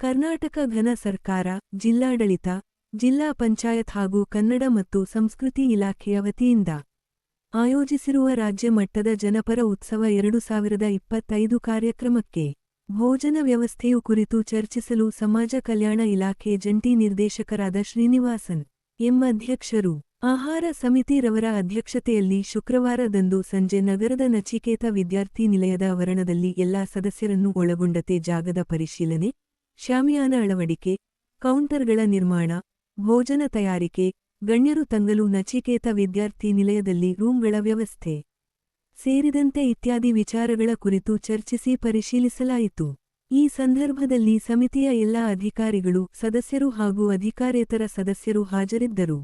ಕರ್ನಾಟಕ ಘನ ಸರ್ಕಾರ, ಜಿಲ್ಲಾಡಳಿತ, ಜಿಲ್ಲಾ ಪಂಚಾಯತ್ ಹಾಗೂ ಕನ್ನಡ ಮತ್ತು ಸಂಸ್ಕೃತಿ ಇಲಾಖೆಯ ವತಿಯಿಂದ ಆಯೋಜಿಸಿರುವ ರಾಜ್ಯ ಮಟ್ಟದ ಜನಪರ ಉತ್ಸವ ಎರಡು ಸಾವಿರದ ಇಪ್ಪತ್ತೈದು ಕಾರ್ಯಕ್ರಮಕ್ಕೆ ಭೋಜನ ವ್ಯವಸ್ಥೆಯು ಕುರಿತು ಚರ್ಚಿಸಲು ಸಮಾಜ ಕಲ್ಯಾಣ ಇಲಾಖೆ ಜಂಟಿ ನಿರ್ದೇಶಕರಾದ ಶ್ರೀನಿವಾಸನ್ ಎಂ ಅಧ್ಯಕ್ಷರು. ಆಹಾರ ಸಮಿತಿ ರವರ ಅಧ್ಯಕ್ಷತೆಯಲ್ಲಿ ಶುಕ್ರವಾರದಂದು ಸಂಜೆ ನಗರದ ನಚಿಕೇತ ವಿದ್ಯಾರ್ಥಿ ನಿಲಯದ ಆವರಣದಲ್ಲಿ ಎಲ್ಲಾ ಸದಸ್ಯರನ್ನು ಒಳಗೊಂಡತೆ ಜಾಗದ ಪರಿಶೀಲನೆ ಶಾಮಿಯಾನ ಅಳವಡಿಕೆ, ಕೌಂಟರ್ಗಳ ನಿರ್ಮಾಣ, ಭೋಜನ ತಯಾರಿಕೆ, ಗಣ್ಯರು ತಂಗಲು ನಚಿಕೇತ ವಿದ್ಯಾರ್ಥಿ ನಿಲಯದಲ್ಲಿ ರೂಂಗಳ ವ್ಯವಸ್ಥೆ ಸೇರಿದಂತೆ ಇತ್ಯಾದಿ ವಿಚಾರಗಳ ಕುರಿತು ಚರ್ಚಿಸಿ ಪರಿಶೀಲಿಸಲಾಯಿತು. ಈ ಸಂದರ್ಭದಲ್ಲಿ ಸಮಿತಿಯ ಎಲ್ಲಾ ಅಧಿಕಾರಿಗಳು, ಸದಸ್ಯರು ಹಾಗೂ ಅಧಿಕಾರೇತರ ಸದಸ್ಯರು ಹಾಜರಿದ್ದರು.